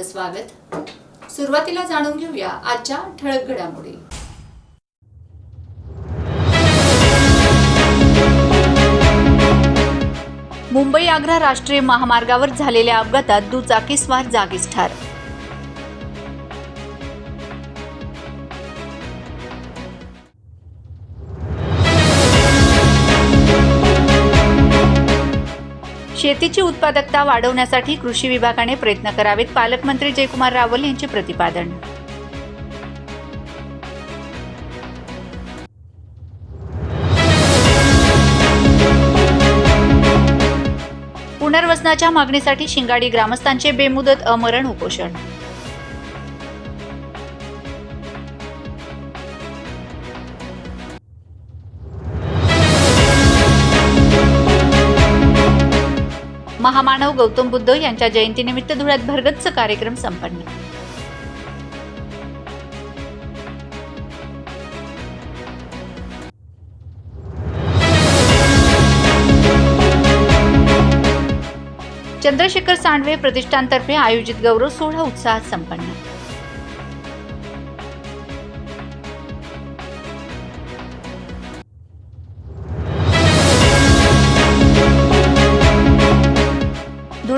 आपलं स्वागत. सुरुवातीला जाणून घेऊया आजच्या ठळक घडामोडी. मुंबई आग्रा राष्ट्रीय महामार्गावर झालेल्या अपघातात दुचाकीस्वार जागीच ठार. शेतीची उत्पादकता वाढवण्यासाठी कृषी विभागाने प्रयत्न करावेत. पालकमंत्री जयकुमार रावल यांचे प्रतिपादन. पुनर्वसनाच्या मागणीसाठी शिंगाडी ग्रामस्थांचे बेमुदत अमरण उपोषण. महामानव गौतम बुद्ध यांच्या जयंतीनिमित्त धुळ्यात भरगच्च कार्यक्रम संपन्न. चंद्रशेखर सांडवे प्रतिष्ठानतर्फे आयोजित गौरव सोहळा उत्साहात संपन्न.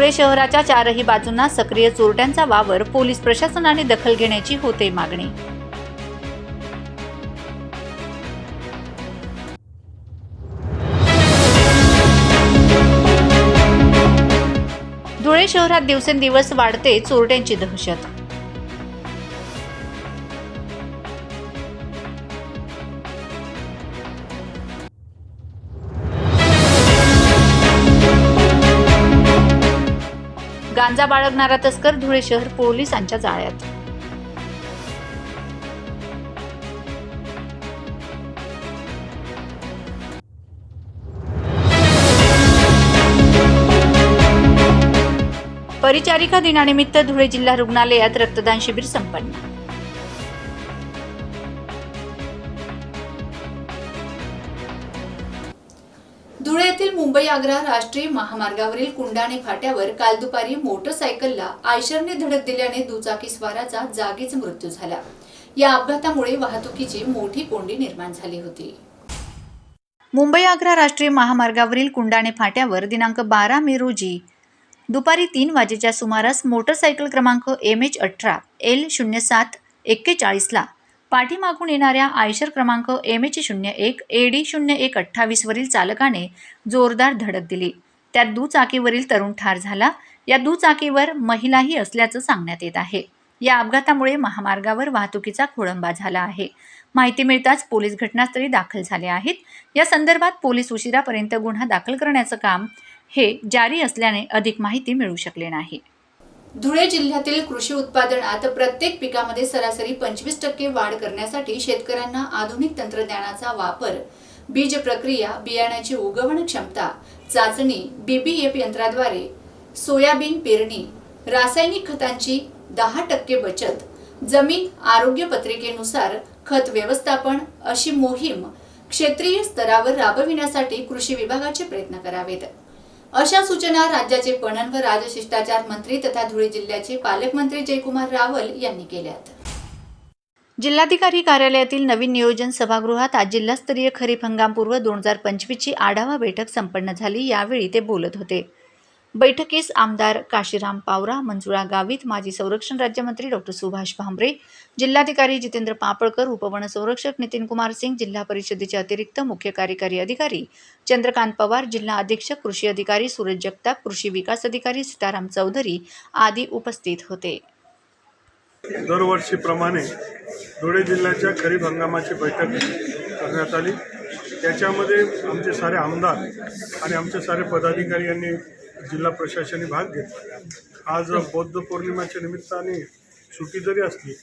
धुळे शहराच्या चारही बाजूंना सक्रिय चोरट्यांचा वावर पोलीस प्रशासनाने दखल घेण्याची होते मागणी. धुळे शहरात दिवसेंदिवस वाढते चोरट्यांची दहशत. गांजा बाळगणारा तस्कर धुळे शहर पोलिसांच्या जाळ्यात. परिचारिका दिनानिमित्त धुळे जिल्हा रुग्णालयात रक्तदान शिबिर संपन्न. मुंबई आग्रा राष्ट्रीय महामार्गावरील कुंडाणे फाट्यावर काल दुपारी मोटरसायकलला आयशरने धडक दिल्याने दुचाकी स्वाराचा जागीच मृत्यू झाला. या अपघातामुळे वाहतुकीची मोठी कोंडी निर्माण झाली होती. मुंबई आग्रा राष्ट्रीय महामार्गावरील कुंडाणे फाट्यावर दिनांक बारा मे रोजी दुपारी तीन वाजेच्या सुमारास मोटरसायकल क्रमांक एम एच अठरा एल शून्य सात एक्केचाळीसला पाठीमागून येणाऱ्या आयशर क्रमांक एम एच शून्य एक ए डी शून्य एक अठ्ठावीसवरील चालकाने जोरदार धडक दिली. त्यात दुचाकीवरील तरुण ठार झाला. या दुचाकीवर महिलाही असल्याचं सांगण्यात येत आहे. या अपघातामुळे महामार्गावर वाहतुकीचा खोळंबा झाला आहे. माहिती मिळताच पोलीस घटनास्थळी दाखल झाले आहेत. या संदर्भात पोलीस उशिरापर्यंत गुन्हा दाखल करण्याचं काम हे जारी असल्याने अधिक माहिती मिळू शकले नाही. धुळे जिल्ह्यातील कृषी उत्पादनात प्रत्येक पिकामध्ये सरासरी पंचवीस टक्के वाढ करण्यासाठी शेतकऱ्यांना आधुनिक तंत्रज्ञानाचा वापर बीज प्रक्रिया बियाण्याची उगवण क्षमता चाचणी बीबीएफ यंत्राद्वारे सोयाबीन पेरणी रासायनिक खतांची दहा टक्के बचत जमीन आरोग्य पत्रिकेनुसार खत व्यवस्थापन अशी मोहीम क्षेत्रीय स्तरावर राबविण्यासाठी कृषी विभागाचे प्रयत्न करावेत. अशा सूचना राज्याचे पणन व राजशिष्टाचार मंत्री तथा धुळे जिल्ह्याचे पालकमंत्री जयकुमार रावल यांनी केल्यात. जिल्हाधिकारी कार्यालयातील नवीन नियोजन सभागृहात आज जिल्हास्तरीय खरीप हंगामपूर्व दोन हजार पंचवीसची आढावा बैठक संपन्न झाली यावेळी ते बोलत होते. बैठकीस आमदार काशीराम पावरा मंजुळा गावित माजी संरक्षण राज्यमंत्री डॉक्टर सुभाष भामरे जिल्हाधिकारी जितेंद्र पापळकर उपवन संरक्षक नितीन कुमार सिंग जिल्हा परिषदेचे अतिरिक्त मुख्य कार्यकारी अधिकारी चंद्रकांत पवार जिल्हा अधीक्षक कृषी अधिकारी सूरज जगताप कृषी विकास अधिकारी सीताराम चौधरी आदी उपस्थित होते. दरवर्षीप्रमाणे धुळे जिल्ह्याच्या खरीप हंगामाची बैठक करण्यात आली. त्याच्यामध्ये आमचे सारे आमदार आणि आमचे सारे पदाधिकारी यांनी जिल्हा प्रशासनाने भाग घेतला. आज बौद्ध पौर्णिमेच्या निमित्ताने सुट्टी जरी असली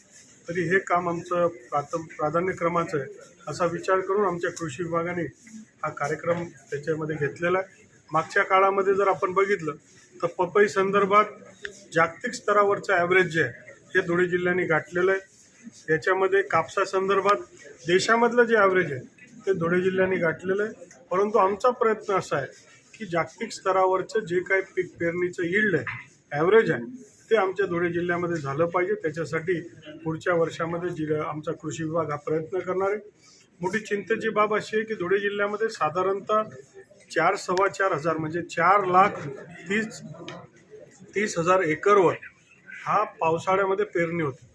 तरी हे काम आमचं प्राथम प्राधान्यक्रमाचं आहे. असा विचार करून आमच्या कृषी विभागाने हा कार्यक्रम त्याच्यामध्ये घेतलेला आहे. मागच्या काळामध्ये जर आपण बघितलं तर पपई संदर्भात जागतिक स्तरावरचं ॲव्हरेज जे आहे हे धुळे जिल्ह्याने गाठलेलं आहे. याच्यामध्ये कापसा संदर्भात देशामधलं जे ॲव्हरेज आहे ते धुळे जिल्ह्याने गाठलेलं आहे. परंतु आमचा प्रयत्न असा आहे की जागतिक स्तरावरचं जे काही पीक पेरणीचं यील्ड आहे ॲव्हरेज आहे ते आमच्या धुळे जिल्ह्यामध्ये झालं पाहिजे. त्याच्यासाठी पुढच्या वर्षामध्ये जि आमचा कृषी विभाग हा प्रयत्न करणार आहे. मोठी चिंतेची बाब अशी आहे की धुळे जिल्ह्यामध्ये साधारणतः चार सव्वा चार हजार म्हणजे चार लाख तीस तीस हजार एकरवर हा पावसाळ्यामध्ये पेरणी होती.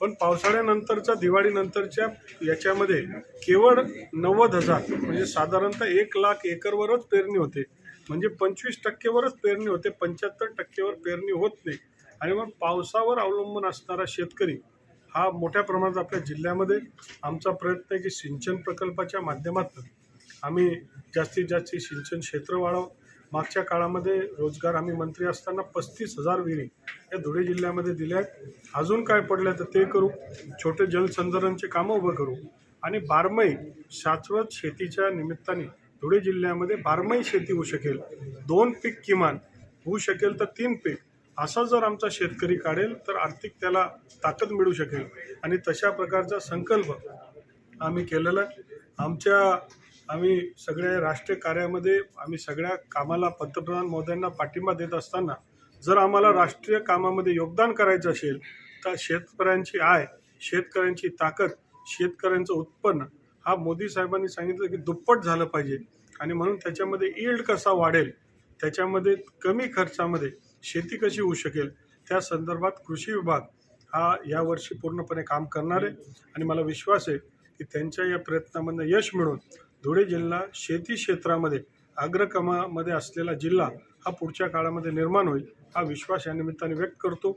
पण पावसाळ्यानंतरचा दिवाळीनंतरच्या याच्यामध्ये केवळ नव्वद हजार म्हणजे साधारणतः एक लाख एकरवरच पेरणी होते. म्हणजे पंचवीस टक्केवरच पेरणी होते. पंच्याहत्तर टक्केवर पेरणी होत नाही. आणि मग पावसावर अवलंबून असणारा शेतकरी हा मोठ्या प्रमाणात आपल्या जिल्ह्यामध्ये आमचा प्रयत्न आहे की सिंचन प्रकल्पाच्या माध्यमातून आम्ही जास्तीत जास्त सिंचन क्षेत्र वाढव. मागच्या काळामध्ये रोजगार आम्ही मंत्री असताना पस्तीस हजार विहिरी या धुळे जिल्ह्यामध्ये दिल्या आहेत. अजून काय पडलं तर ते करू. छोटे जलसंधारणचे कामं उभं करू. आणि बारमाही शाश्वत शेतीच्या निमित्ताने धुळे जिल्ह्यामध्ये बारमाही शेती होऊ शकेल. दोन पीक किमान होऊ शकेल तर तीन पीक. असा जर आमचा शेतकरी काढेल तर आर्थिक त्याला ताकद मिळू शकेल. आणि तशा प्रकारचा संकल्प आम्ही केलेला आहे. आमच्या आम्ही सगळ्या राष्ट्रीय कार्यामध्ये आम्ही सगळ्या कामाला पंतप्रधान मोदयांना पाठिंबा देत असताना जर आम्हाला राष्ट्रीय कामामध्ये योगदान करायचं असेल तर शेतकऱ्यांची आय शेतकऱ्यांची ताकद शेतकऱ्यांचं उत्पन्न हा मोदी साहेबांनी सांगितलं की दुप्पट झालं पाहिजे. आणि म्हणून त्याच्यामध्ये ईल्ड कसा वाढेल त्याच्यामध्ये कमी खर्चामध्ये शेती कशी होऊ शकेल त्या संदर्भात कृषी विभाग हा यावर्षी पूर्णपणे काम करणार आहे. आणि मला विश्वास आहे की त्यांच्या या प्रयत्नामधनं यश मिळून धुळे जिल्हा शेती क्षेत्रामध्ये अग्रक्रमामध्ये असलेला जिल्हा हा पुढच्या काळामध्ये निर्माण होईल हा विश्वास या निमित्ताने व्यक्त करतो.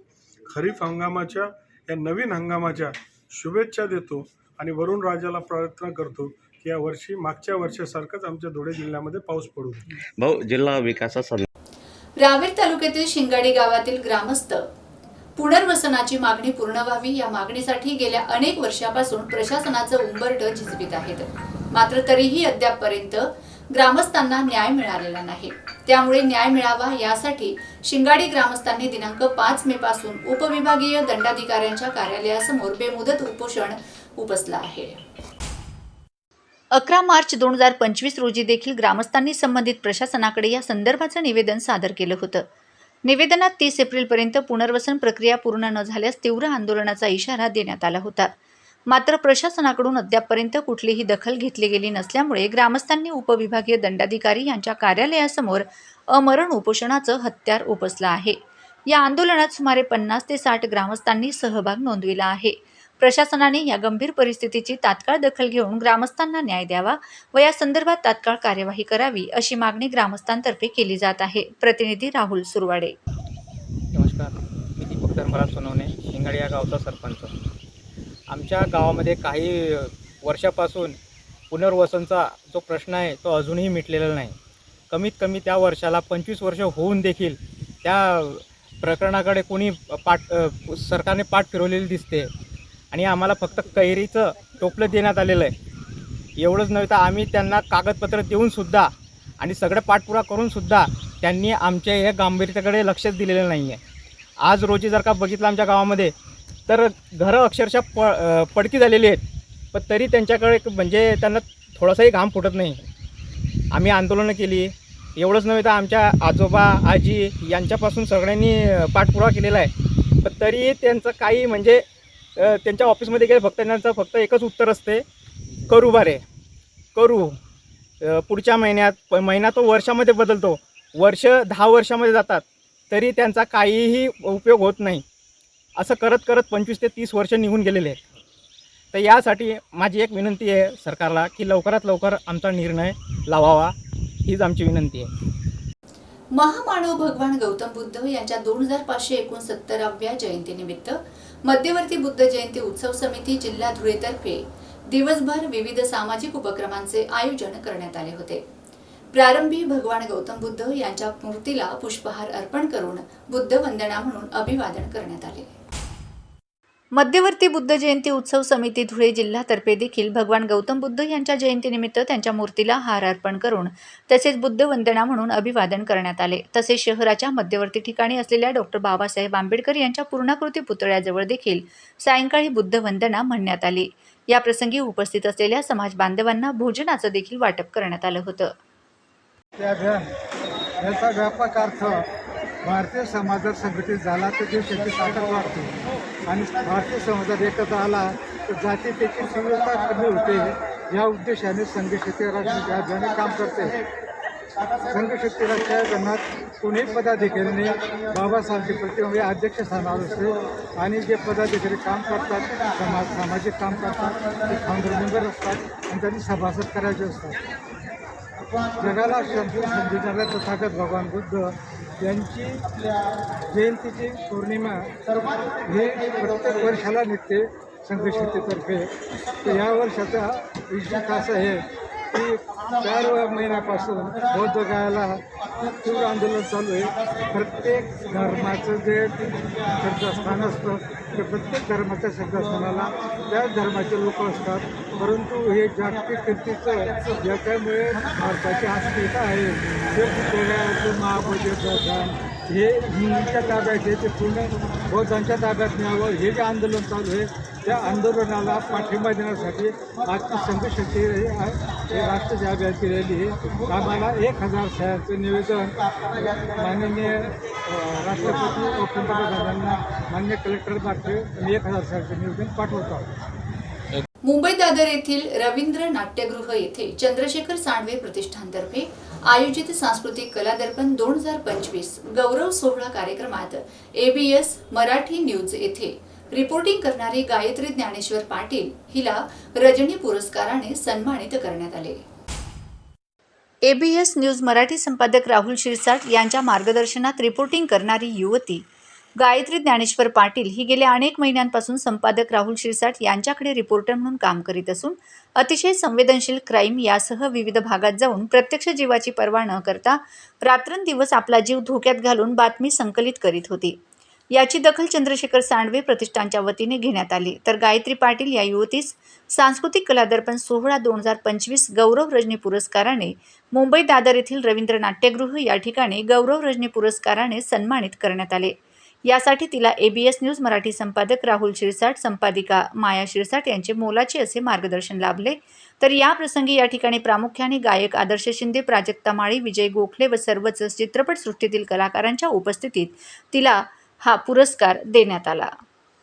खरीप हंगामाच्या या नवीन हंगामाच्या शुभेच्छा देतो आणि वरुण राजाला प्रयत्न करतो की या वर्षी मागच्या वर्षासारखंच आमच्या धुळे जिल्ह्यामध्ये पाऊस पडू. भाऊ जिल्हा विकासाचा रावेर तालुक्यातील शिंगाडी गावातील ग्रामस्थ पुनर्वसनाची मागणी पूर्ण व्हावी या मागणीसाठी गेल्या अनेक वर्षापासून प्रशासनाचं उंबरट झिजवीत आहेत. मात्र तरीही अद्यापपर्यंत ग्रामस्थांना न्याय मिळालेला नाही. त्यामुळे न्याय मिळावा यासाठी शिंगाडी ग्रामस्थांनी दिनांक पाच मे पासून उपविभागीय दंडाधिकाऱ्यांच्या कार्यालयासमोर बेमुदत उपोषण उपसलं आहे. अकरा मार्च दोन हजार पंचवीस रोजी देखील ग्रामस्थांनी संबंधित प्रशासनाकडे या संदर्भाचं निवेदन सादर केलं होतं. निवेदनात तीस एप्रिलपर्यंत पुनर्वसन प्रक्रिया पूर्ण न झाल्यास तीव्र आंदोलनाचा इशारा देण्यात आला होता. मात्र प्रशासनाकडून अद्यापपर्यंत कुठलीही दखल घेतली गेली नसल्यामुळे ग्रामस्थांनी उपविभागीय दंडाधिकारी यांच्या कार्यालयासमोर अमरण उपोषणाचं हत्यार उपसलं आहे. या आंदोलनात सुमारे पन्नास ते साठ ग्रामस्थांनी सहभाग नोंदविला आहे. प्रशासनाने या गंभीर परिस्थितीची तात्काळ दखल घेऊन ग्रामस्थांना न्याय द्यावा व या संदर्भात तात्काळ कार्यवाही करावी अशी मागणी ग्रामस्थांतर्फे केली जात आहे. प्रतिनिधी राहुल सुरवाडे. नमस्कार. मी दीपक धर्मराज सोनवणे शिंगाळे या गावचा सरपंच. आमच्या गावामध्ये काही वर्षापासून पुनर्वसनचा जो प्रश्न आहे तो अजूनही मिटलेला नाही. कमीत कमी त्या वर्षाला पंचवीस वर्ष होऊन देखील त्या प्रकरणाकडे कोणी पाठ सरकारने पाठ फिरवलेली दिसते. आणि आम्हाला फक्त कैरीचं टोपलं देण्यात आलेलं आहे. एवढंच नव्हे तर आम्ही त्यांना कागदपत्र देऊनसुद्धा आणि सगळं पाठपुरा करूनसुद्धा त्यांनी आमच्या या गांभीर्याकडे लक्षच दिलेलं नाही आहे आज रोजी जर का बघितलं आमच्या गावामध्ये तर घरं अक्षरशः प पडकी झालेली आहेत. पण तरी त्यांच्याकडे म्हणजे त्यांना थोडासाही घाम फुटत नाही. आम्ही आंदोलनं केली. एवढंच नव्हे तर आमच्या आजोबा आजी यांच्यापासून सगळ्यांनी पाठपुरावा केलेला आहे. पण तरी त्यांचं काही म्हणजे त्यांच्या ऑफिसमध्ये गेले फक्त त्यांचं फक्त एकच उत्तर असते करू बारे. करू. पुढच्या महिन्यात महिना तो वर्षामध्ये बदलतो. वर्ष दहा वर्षामध्ये जातात तरी त्यांचा काहीही उपयोग होत नाही. असं करत करत पंचवीस ते तीस वर्ष निघून गेलेले आहेत. तर यासाठी माझी एक विनंती आहे सरकारला की लवकरात लवकर आमचा निर्णय लावावा. हीच आमची विनंती आहे. महामानव भगवान गौतम बुद्ध यांच्या दोन हजार पाचशे एकोणसत्तराव्या जयंतीनिमित्त मध्यवर्ती बुद्ध जयंती उत्सव समिती जिल्हा धुळेतर्फे दिवसभर विविध सामाजिक उपक्रमांचे आयोजन करण्यात आले होते. प्रारंभी भगवान गौतम बुद्ध यांच्या मूर्तीला पुष्पहार अर्पण करून बुद्ध वंदना म्हणून अभिवादन करण्यात आले. मध्यवर्ती बुद्ध जयंती उत्सव समिती धुळे जिल्हातर्फे देखील भगवान गौतम बुद्ध यांच्या जयंतीनिमित्त त्यांच्या मूर्तीला हार अर्पण करून तसेच बुद्ध वंदना म्हणून अभिवादन करण्यात आले. तसेच शहराच्या मध्यवर्ती ठिकाणी असलेल्या डॉक्टर बाबासाहेब आंबेडकर यांच्या पूर्णाकृती पुतळ्याजवळ देखील सायंकाळी बुद्ध वंदना म्हणण्यात आली. या प्रसंगी उपस्थित असलेल्या समाज बांधवांना भोजनाचं देखील वाटप करण्यात आलं होतं. भारतीय समाज जर संघटित झाला तर देशाची ताकद वाढते. आणि भारतीय समाजात एकत्र आला तर जातीतेची तीव्रता कमी होते. या उद्देशाने संघशक्ती राष्ट्रीय अभियाने काम करते. संघशक्ती राष्ट्रीय अभियानात कोणीही पदाधिकाऱ्यांनी बाबासाहेबांची प्रतिमा या अध्यक्षस्थानावर असते आणि जे पदाधिकारी काम करतात समाज सामाजिक काम करतात ते फाउंडर मेंबर असतात आणि त्यांनी सभासद करायचे असतात. जगाला संधी समजणाऱ्या तथागत भगवान बुद्ध यांची जयंतीची पौर्णिमा हे प्रत्येक वर्षाला निघते संघशक्तीतर्फे तर या वर्षाचा विशेष असा आहे की चार महिन्यापासून बौद्ध गायाला तीव्र आंदोलन चालू आहे. प्रत्येक धर्माचं जे श्रद्धास्थान असतं ते प्रत्येक धर्माच्या श्रद्धास्थानाला त्याच धर्माचे लोक असतात. परंतु हे जागतिक कीर्तीचं ज्याच्यामुळे भारताची अस्मिता आहे. ते पुतळ्याचं महाबोधन हे हिंदूंच्या ताब्यात आहे ते पूर्ण बौद्धांच्या ताब्यात न्यावं हे जे आंदोलन चालू आहे त्या आंदोलनाला पाठिंबा देण्यासाठी आजची संघशक्ती हे हे राष्ट्रीय अभियानाची आम्हाला एक हजार सह्यांचं निवेदन माननीय राष्ट्रपती व पंतप्रधानांना मान्य कलेक्टरमार्फे आम्ही एक हजार सह्यांचं निवेदन पाठवतो मुंबई दादर येथील रवींद्र नाट्यगृह येथे चंद्रशेखर सांडवे प्रतिष्ठानतर्फे आयोजित सांस्कृतिक कला दर्पण दोन हजार पंचवीस गौरव सोहळा कार्यक्रमात एबीएस मराठी न्यूज येथे रिपोर्टिंग करणारी गायत्री ज्ञानेश्वर पाटील हिला रजनी पुरस्काराने सन्मानित करण्यात आले. एबीएस न्यूज मराठी संपादक राहुल शिरसाट यांच्या मार्गदर्शनात रिपोर्टिंग करणारी युवती गायत्री ज्ञानेश्वर पाटील ही गेल्या अनेक महिन्यांपासून संपादक राहुल शिरसाट यांच्याकडे रिपोर्टर म्हणून काम करीत असून अतिशय संवेदनशील क्राईम यासह विविध भागात जाऊन प्रत्यक्ष जीवाची पर्वा न करता रात्रंदिवस आपला जीव धोक्यात घालून बातमी संकलित करीत होती. याची दखल चंद्रशेखर सांडवे प्रतिष्ठानच्या वतीने घेण्यात आली. तर गायत्री पाटील या युवतीस सांस्कृतिक कलादर्पण सोहळा दोन हजार पंचवीस गौरव रजनी पुरस्काराने मुंबई दादर येथील रवींद्र नाट्यगृह या ठिकाणी गौरव रजनी पुरस्काराने सन्मानित करण्यात आले. यासाठी तिला एबीएस न्यूज मराठी संपादक राहुल शिरसाट संपादिका माया शिरसाट यांचे मोलाचे असे मार्गदर्शन लाभले. तर या प्रसंगी या ठिकाणी प्रामुख्याने गायक आदर्श शिंदे प्राजक्ता माळी विजय गोखले व सर्वच चित्रपटसृष्टीतील कलाकारांच्या उपस्थितीत तिला हा पुरस्कार देण्यात आला.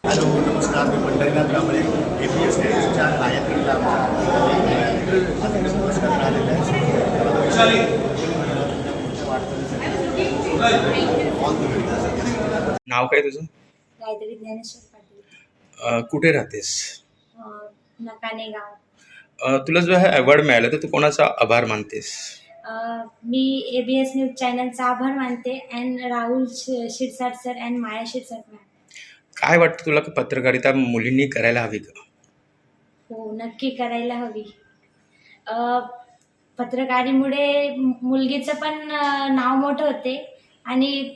हॅलो नमस्कार. मी Pandharinath Kamble A P S न्यूजच्या गायत्रीला पुरस्कार मिळालेला आहे. नाव काय तुझं? गायत्री ज्ञानेश्वर पाटील. अ, कुठे राहतेस? अं, नकाने गाव अ, तुला जो हा अवॉर्ड मिळाला तर तू कोणाचा आभार मानतेस? मी ए बी एस न्यूज चॅनलचा आभार मानते and Rahul Shirsat sir and Maya Shirsat ma'am काय वाटतं तुला की पत्रकारिता मुलींनी करायला हवी का? हो नक्की करायला हवी. अं, पत्रकारीमुळे मुलगीचं पण अं, नाव मोठं होते आणि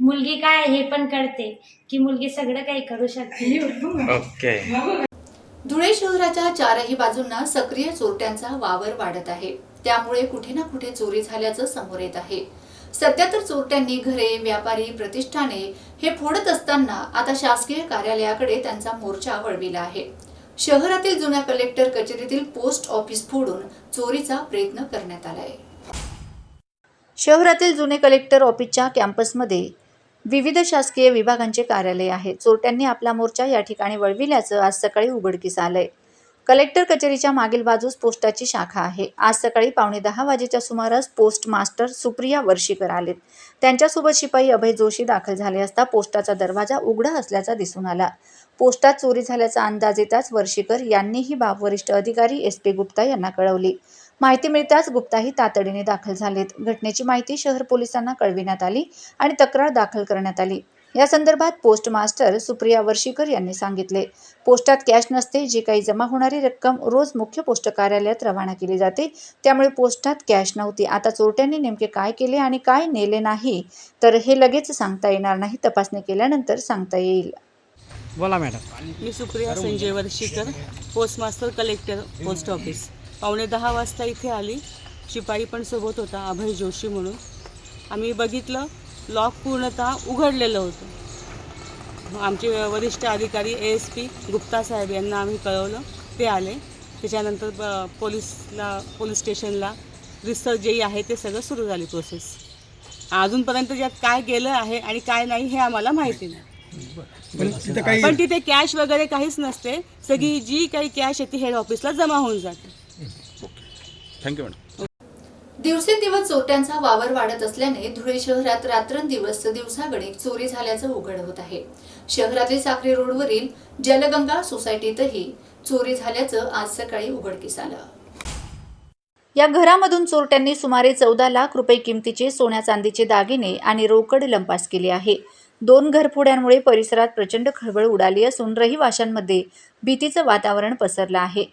मुलगी काय हे पण कळते की मुलगी सगळं काही करू शकते. ओके. धुळे शहराच्या चारही बाजूंना सक्रिय चोरट्यांचा वावर वाढत आहे. त्यामुळे कुठे ना कुठे चोरी झाल्याचं समोर येत आहे. सध्या तर चोरट्यांनी घरे व्यापारी प्रतिष्ठाने हे फोडत असताना आता शासकीय कार्यालयाकडे त्यांचा मोर्चा वळविला आहे. शहरातील जुन्या कलेक्टर कचेरीतील पोस्ट ऑफिस फोडून चोरीचा प्रयत्न करण्यात आलाय. शहरातील जुने कलेक्टर ऑफिसच्या कॅम्पसमध्ये विविध शासकीय विभागांचे कार्यालय आहे. चोरट्यांनी आपला मोर्चा या ठिकाणी वळविल्याचं आज सकाळी उघडकीस आलंय. कलेक्टर कचेरीच्या मागील बाजूस पोस्टाची शाखा आहे. आज सकाळी पावणे दहा वाजेच्या सुमारास पोस्ट मास्टर सुप्रिया वर्षीकर आलेत. त्यांच्यासोबत शिपाई अभय जोशी दाखल झाले असता पोस्टाचा दरवाजा उघडा असल्याचा दिसून आला. पोस्टात चोरी झाल्याचा अंदाज येताच वर्षीकर यांनी ही बाब वरिष्ठ अधिकारी एस पी गुप्ता यांना कळवली. माहिती मिळताच गुप्ताही तातडीने दाखल झालेत. घटनेची माहिती शहर पोलिसांना कळविण्यात आली आणि तक्रार दाखल करण्यात आली. या संदर्भात पोस्ट मास्टर सुप्रिया वर्षीकर यांनी सांगितले. पोस्टात कॅश नसते जी काही जमा होणारी रक्कम रोज मुख्य पोस्ट कार्यालयात रवाना केली जाते त्यामुळे पोस्टात कॅश नव्हती. आता चोरट्यांनी नेमके काय केले आणि काय नेले नाही तर हे लगेच सांगता येणार नाही तपासणी केल्यानंतर सांगता येईल. बोला मॅडम. मी Supriya Sanjay Varshikar postmaster collector post office. पावणे दहा वाजता इथे आली. शिपाई पण सोबत होता अभय जोशी म्हणून. आम्ही बघितलं लॉक पूर्णतः उघडलेलं होतं. आमचे वरिष्ठ अधिकारी ए एस पी गुप्ता साहेब यांना आम्ही कळवलं. ते आले. त्याच्यानंतर ब- पोलीसला पोलीस स्टेशनला रिसर्च जे आहे ते सगळं सुरू झाली प्रोसेस अजूनपर्यंत यात काय गेलं आहे आणि काय नाही हे आम्हाला माहिती नाही. पण तिथे कॅश वगैरे काहीच नसते. सगळी जी काही कॅश आहे ती हेड ऑफिसला जमा होऊन जाते. दिवसेंदिवस चोरट्यांचा वावर वाढत असल्याने धुळे शहरात रात्रंदिवस दिवसागणिक चोरी झाल्याचं उघड होत आहे. शहरातील साखरे रोडवरील जलगंगा सोसायटीतही चोरी झाल्याचं आज सकाळी उघडकीस आलं. या घरामधून चोरट्यांनी सुमारे चौदा लाख रुपये किमतीचे सोन्या चांदीचे दागिने आणि रोकड लंपास केले आहे. दोन घरफोड्यांमुळे परिसरात प्रचंड खळबळ उडाली असून रहिवाशांमध्ये भीतीचं वातावरण पसरलं आहे.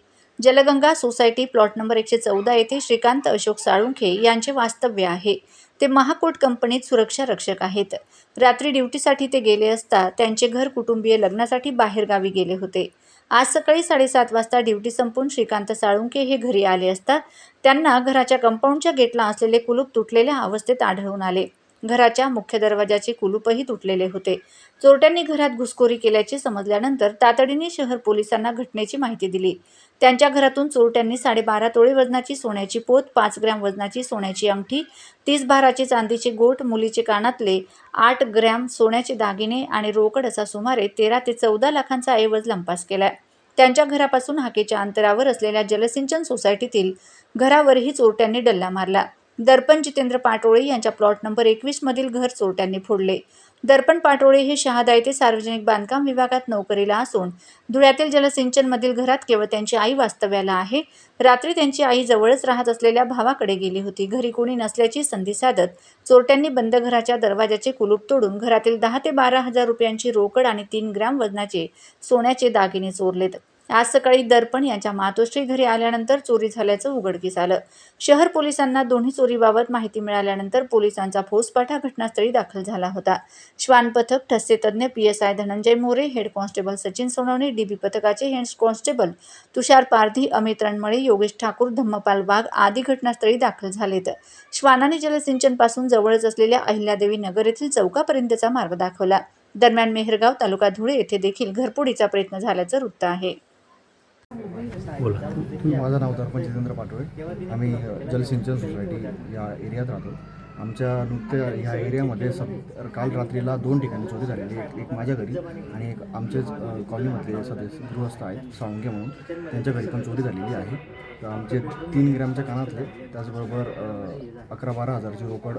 जलगंगा सोसायटी प्लॉट नंबर एकशे चौदा येथे श्रीकांत अशोक साळुंखे यांचे वास्तव्य आहे. ते महाकोट कंपनीत सुरक्षा रक्षक आहेत. रात्री ड्युटीसाठी ते गेले असता त्यांचे घर कुटुंबीय लग्नासाठी बाहेरगावी गेले होते. आज सकाळी साडेसात वाजता ड्युटी संपून श्रीकांत साळुंके हे घरी आले असता त्यांना घराच्या कंपाऊंडच्या गेटला असलेले कुलूप तुटलेल्या अवस्थेत आढळून आले. घराच्या मुख्य दरवाजाचे कुलूपही तुटलेले होते. चोरट्यांनी घरात घुसखोरी केल्याचे समजल्यानंतर तातडीने शहर पोलिसांना घटनेची माहिती दिली. त्यांच्या घरातून चोरट्यांनी साडेबारा तोळे वजनाची सोन्याची पोत पाच ग्रॅम वजनाची सोन्याची अंगठी तीस भाराची चांदीचे गोट मुलीचे कानातले आठ ग्रॅम सोन्याचे दागिने आणि रोकड असा सुमारे तेरा ते चौदा लाखांचा ऐवज लंपास केलाय. त्यांच्या घरापासून हाकेच्या अंतरावर असलेल्या जलसिंचन सोसायटीतील घरावरही चोरट्यांनी डल्ला मारला. दर्पण जितेंद्र पाटोळे यांच्या प्लॉट नंबर एकवीसमधील घर चोरट्यांनी फोडले. दर्पण पाटोळे हे शहादा येथे सार्वजनिक बांधकाम विभागात नोकरीला असून धुळ्यातील जलसिंचनमधील घरात केवळ त्यांची आई वास्तव्याला आहे. रात्री त्यांची आई जवळच राहत असलेल्या भावाकडे गेली होती. घरी कोणी नसल्याची संधी साधत चोरट्यांनी बंद घराच्या दरवाजाचे कुलूप तोडून घरातील दहा ते बारा हजार रुपयांची रोकड आणि तीन ग्रॅम वजनाचे सोन्याचे दागिने चोरलेत. आज सकाळी दर्पण यांच्या मातोश्री घरी आल्यानंतर चोरी झाल्याचं उघडकीस आलं. शहर पोलिसांना दोन्ही चोरीबाबत माहिती मिळाल्यानंतर पोलिसांचा फौजपाठा घटनास्थळी दाखल झाला होता. श्वान पथक ठस्से तज्ज्ञ P S I Dhananjay More head constable Sachin Sonawane DB पथकाचे हेड कॉन्स्टेबल तुषार पारधी अमित रणमळे योगेश ठाकूर धम्मपाल वाघ आदी घटनास्थळी दाखल झालेत. श्वानाने जलसिंचनपासून जवळच असलेल्या अहिल्यादेवी नगर येथील चौकापर्यंतचा मार्ग दाखवला. दरम्यान मेहरगाव तालुका धुळे येथे देखील घरपोडीचा प्रयत्न झाल्याचं वृत्त आहे. माझं नाव सरपंच जितेंद्र पाटोळे. आम्ही जलसिंचन सोसायटी या एरियात राहतो. आमच्या नुकत्या ह्या एरियामध्ये सब काल रात्रीला दोन ठिकाणी चोरी झालेली एक एक माझ्या घरी आणि एक आमचेच कॉलनीमधले सदस्य गृहस्थ आहेत सावंगे म्हणून. त्यांच्या घरी पण चोरी झालेली आहे. तर आमचे तीन ग्रॅमच्या कानातले त्याचबरोबर अकरा बारा हजारची रोकड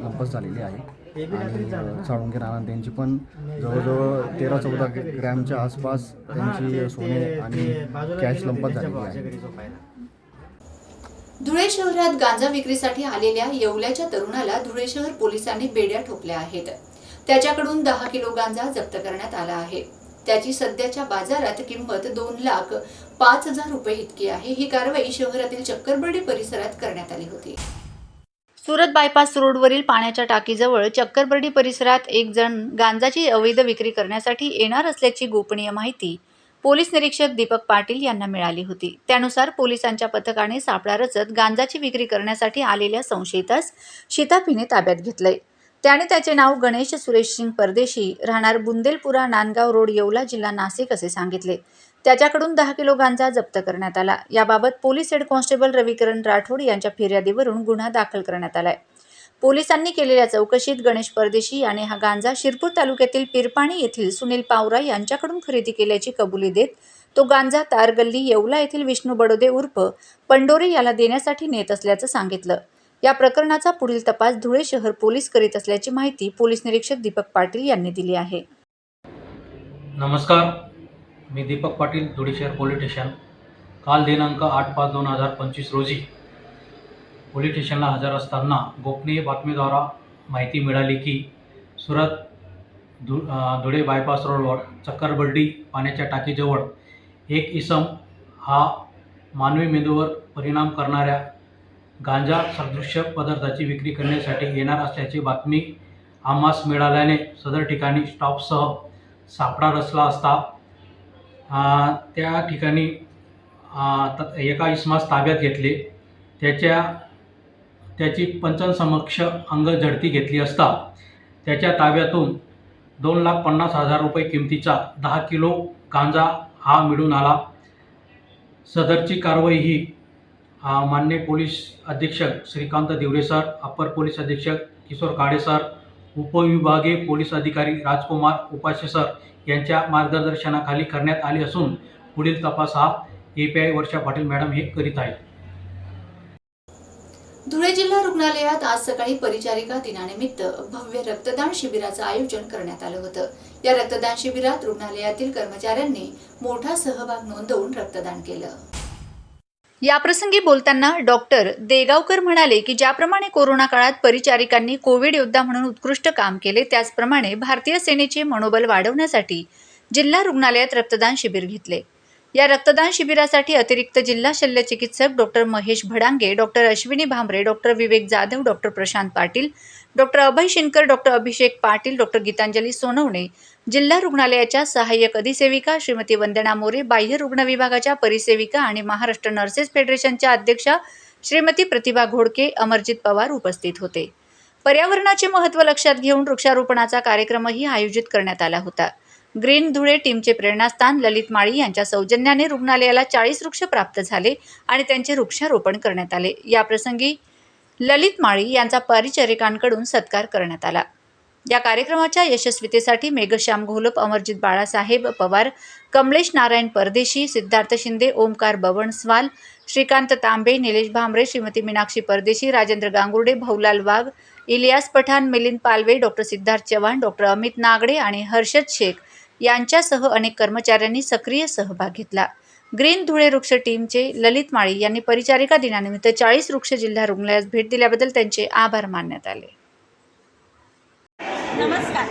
लंपस झालेली आहे. आणि साळुंके नाना त्यांची पण जवळजवळ तेरा चौदा ग्रॅमच्या आसपास त्यांची सोने आणि कॅश लंपत झालेली आहे. धुळे शहरात गांजा विक्रीसाठी आलेल्या येवल्याच्या तरुणाला धुळे शहर पोलिसांनी बेड्या ठोकल्या आहेत. त्याच्याकडून दहा किलो गांजा जप्त करण्यात आला आहे. त्याची सध्याच्या बाजारात किंमत दोन लाख पाच हजार रुपये इतकी आहे. ही कारवाई शहरातील चक्करबर्डी परिसरात करण्यात आली होती. सुरत बायपास रोडवरील पाण्याच्या टाकीजवळ चक्करबर्डी परिसरात एक जण गांजाची अवैध विक्री करण्यासाठी येणार असल्याची गोपनीय माहिती पोलीस निरीक्षक दीपक पाटील यांना मिळाली होती. त्यानुसार पोलिसांच्या पथकाने सापळा रचत गांजाची विक्री करण्यासाठी आलेल्या संशयितास शितापीने ताब्यात घेतलंय. त्याने त्याचे नाव गणेश सुरेश सिंग परदेशी राहणार बुंदेलपुरा नांदगाव रोड येवला जिल्हा नाशिक असे सांगितले. त्याच्याकडून दहा किलो गांजा जप्त करण्यात आला. याबाबत police head constable Ravikiran Rathod यांच्या फिर्यादीवरून गुन्हा दाखल करण्यात आलाय. पोलिसांनी केलेल्या चौकशीत गणेश परदेशी याने हा गांजा शिरपूर तालुक्यातील पिरपाणी येथील सुनील पावरा यांच्याकडून खरेदी केल्याची कबुली देत तो गांजा तारगल्ली येवला येथील विष्णू बडोदे उर्फ पंडोरे याला देण्यासाठी नेत असल्याचं सांगितलं. या प्रकरणाचा पुढील तपास धुळे शहर पोलीस करीत असल्याची माहिती पोलीस निरीक्षक दीपक पाटील यांनी दिली आहे. नमस्कार. मी दीपक पाटील धुळे शहर पोलीस स्टेशन. काल दिनांक आठ पाच दोन हजार पंचवीस रोजी पोलीस स्टेशनला हजर असताना गोपनीय बातमीद्वारा माहिती मिळाली की सुरत धु धुळे बायपास रोडवर चक्करबर्डी पाण्याच्या टाकीजवळ एक इसम हा मानवी मेंदूवर परिणाम करणाऱ्या गांजा सदृश्य पदार्थाची विक्री करण्यासाठी येणार असल्याची बातमी आम्हास मिळाल्याने सदर ठिकाणी स्टॉपसह सापडा रचला असता त्या ठिकाणी त- एका इसमास ताब्यात घेतले. त्याच्या त्याची पंचांसमक्ष अंग झडती घेतली असता त्याच्या ताब्यातून दोन लाख पन्नास हजार रुपये किमतीचा दहा किलो गांजा हा मिळून आला. सदरची कारवाई ही मान्य पोलीस अधीक्षक Shrikant Diware sir upper police अधीक्षक किशोर काडे सर उपविभागीय पोलीस अधिकारी राजकुमार उपाशे सर यांच्या मार्गदर्शनाखाली करण्यात आली असून पुढील तपास हा A P I Varsha Patil madam हे करीत आहेत. धुळे जिल्हा रुग्णालयात आज सकाळी परिचारिका दिनानिमित्त भव्य रक्तदान शिबिराचं आयोजन करण्यात आलं होतं. या रक्तदान शिबिरात रुग्णालयातील कर्मचाऱ्यांनी मोठा सहभाग नोंदवून रक्तदान केलं. याप्रसंगी बोलताना डॉक्टर देगावकर म्हणाले की ज्याप्रमाणे कोरोना काळात परिचारिकांनी कोविड योद्धा म्हणून उत्कृष्ट काम केले त्याचप्रमाणे भारतीय सेनेचे मनोबल वाढवण्यासाठी जिल्हा रुग्णालयात रक्तदान शिबिर घेतले. या रक्तदान शिबिरासाठी अतिरिक्त जिल्हा शल्य चिकित्सक doctor Mahesh Bhadange doctor Ashwini Bhambare doctor Vivek Jadhav doctor Prashant Patil doctor Abhay Shinkar doctor Abhishek Patil doctor Gitanjali Sonawane जिल्हा रुग्णालयाच्या सहाय्यक अधिसेविका श्रीमती वंदना मोरे बाह्य रुग्ण विभागाच्या परिसेविका आणि महाराष्ट्र नर्सेस फेडरेशनच्या अध्यक्षा श्रीमती प्रतिभा घोडके अमरजित पवार उपस्थित होते. पर्यावरणाचे महत्त्व लक्षात घेऊन वृक्षारोपणाचा कार्यक्रमही आयोजित करण्यात आला होता. ग्रीन धुळे टीमचे प्रेरणास्थान ललित माळी यांच्या सौजन्याने रुग्णालयाला चाळीस वृक्ष प्राप्त झाले आणि त्यांचे वृक्षारोपण करण्यात आले. याप्रसंगी ललित माळी यांचा परिचारिकांकडून सत्कार करण्यात आला. या कार्यक्रमाच्या यशस्वीतेसाठी मेघश्याम घोलप अमरजित बाळासाहेब पवार कमलेश नारायण परदेशी सिद्धार्थ शिंदे ओमकार बवणस्वाल श्रीकांत तांबे निलेश भांबरे श्रीमती मीनाक्षी परदेशी राजेंद्र गांगुर्डे भाऊलाल वाघ इलियास पठाण मिलिंद पालवे डॉक्टर सिद्धार्थ चव्हाण डॉक्टर अमित नागडे आणि हर्षद शेख यांच्यासह अनेक कर्मचाऱ्यांनी सक्रिय सहभाग घेतला. ग्रीन धुळे वृक्ष टीमचे ललित माळी यांनी परिचारिका दिनानिमित्त चाळीस वृक्ष जिल्हा रुग्णालयास भेट दिल्याबद्दल त्यांचे आभार मानण्यात आले. नमस्कार.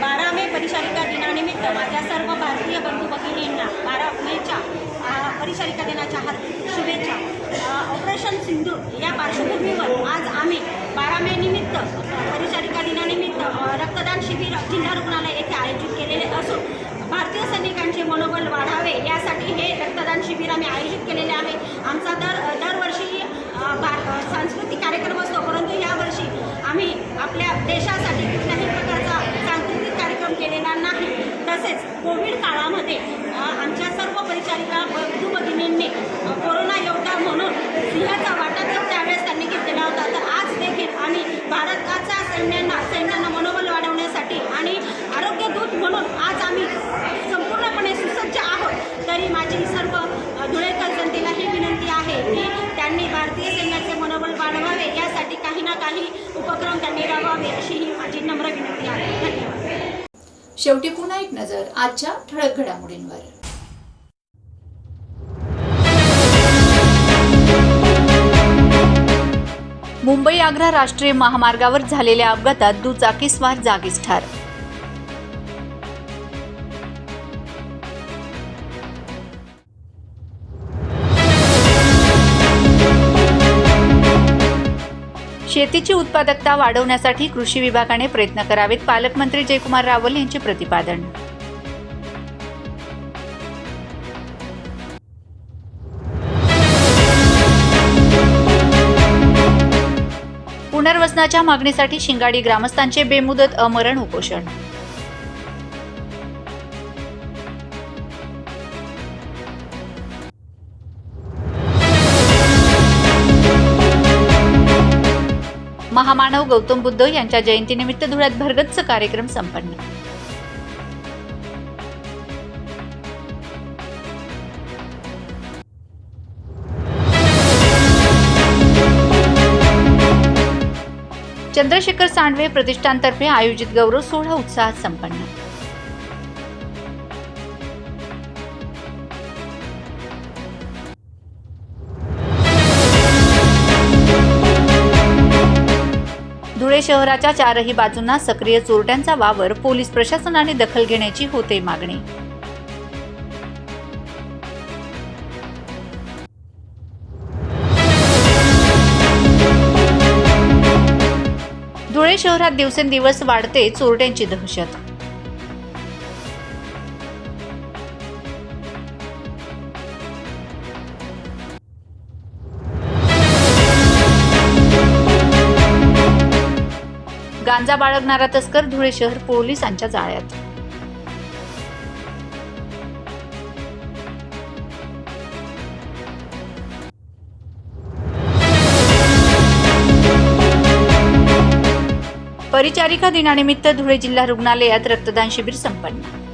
बारा मे परिचारिका दिनानिमित्त माझ्या सर्व भारतीय बंधू भगिनींना बारा मेच्या परिचारिका दिनाच्या हार्दिक शुभेच्छा. ऑपरेशन सिंधू या पार्श्वभूमीवर आज आम्ही बारा मे निमित्त परिचारिका दिनानिमित्त रक्तदान शिबिर जिल्हा रुग्णालय येथे आयोजित केलेले असून भारतीय सैनिकांचे मनोबल वाढावे यासाठी हे रक्तदान शिबिर आम्ही आयोजित केलेले आहे. आमचा दर दरवर्षी सांस्कृतिक कार्यक्रम असतो परंतु यावर्षी आम्ही आपल्या देशासाठी कुठल्याही प्रकारचा सांस्कृतिक कार्यक्रम केलेला नाही. तसेच कोविड काळामध्ये आमच्या सर्व परिचारिका बंधू भगिनींनी कोरोना योद्धा म्हणून सिंहाचा वाटा तर त्यावेळेस त्यांनी घेतलेला होता तर आज देखील आम्ही भारताच्या सैन्यांना सैन्यांना मनोबल वाढवण्यासाठी आणि आरोग्य दूत म्हणून आज आम्ही संपूर्णपणे सुसज्ज आहोत तरी माझी सर्व अ, धुळेकर जनतेला ही विनंती आहे की त्यांनी भारतीय सैन्याचे मनोबल वाढवावे यासाठी काही उपक्रम त्यांनी राबवावे अशी ही माझी नम्र विनंती आहे. धन्यवाद. शेवटी पुन्हा एक नजर आजच्या ठळक घडामोडींवर. मुंबई आग्रा राष्ट्रीय महामार्गावर झालेल्या अपघातात दुचाकीस्वार जागीच ठार. शेतीची उत्पादकता वाढवण्यासाठी कृषी विभागाने प्रयत्न करावेत. पालकमंत्री जयकुमार रावल यांचे प्रतिपादन. पुनर्वसनाच्या मागणीसाठी शिंगाडी ग्रामस्थांचे बेमुदत अमरण उपोषण. महामानव गौतम बुद्ध यांच्या जयंतीनिमित्त धुळ्यात भरगच्च कार्यक्रम संपन्न. चंद्रशेखर सांडवे प्रतिष्ठानतर्फे आयोजित गौरव सोहळा उत्साहात संपन्न. त्यामुळे शहराच्या चारही बाजूंना सक्रिय चोरट्यांचा वावर पोलीस प्रशासनाने दखल घेण्याची होते मागणी. धुळे शहरात दिवसेंदिवस वाढते चोरट्यांची दहशत. गांजा बाळगणारा तस्कर धुळे शहर पोलिसांच्या जाळ्यात. परिचारिका दिनानिमित्त धुळे जिल्हा रुग्णालयात रक्तदान शिबिर संपन्न.